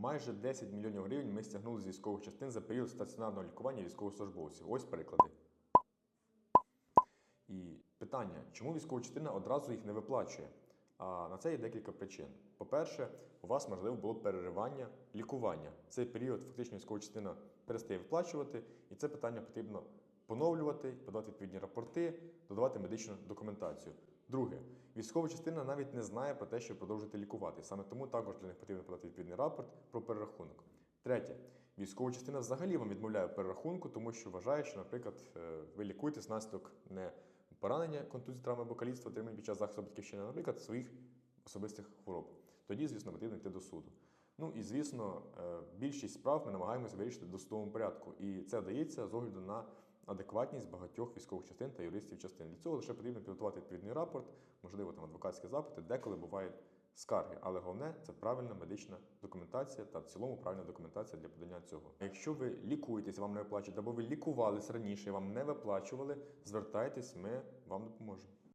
Майже 10 мільйонів гривень ми стягнули з військових частин за період стаціонарного лікування військовослужбовців. Ось приклади. І питання, чому військова частина одразу їх не виплачує? А на це є декілька причин. По-перше, у вас можливо було переривання лікування. Цей період фактично військова частина перестає виплачувати, і це питання потрібно поновлювати, подавати відповідні рапорти, додавати медичну документацію. Друге, військова частина навіть не знає про те, що продовжити лікувати. Саме тому також для них потрібно подати відповідний рапорт про перерахунок. Третє, військова частина взагалі вам відмовляє перерахунку, тому що вважає, що, наприклад, е, ви лікуєтесь наслідок не поранення, контузії, травми або каліцтва, отримані під час захисту батьківщини, наприклад, своїх особистих хвороб. Тоді, звісно, потрібно йти до суду. Ну і звісно, е, більшість справ ми намагаємося вирішити в досудовому порядку, і це вдається з огляду на адекватність багатьох військових частин та юристів частин. Для цього лише потрібно підготувати відповідний рапорт, можливо, там адвокатські запити, деколи бувають скарги. Але головне це правильна медична документація та в цілому правильна документація для подання цього. Якщо ви лікуєтесь, вам не виплачують, або ви лікувались раніше, вам не виплачували, звертайтесь, ми вам допоможемо.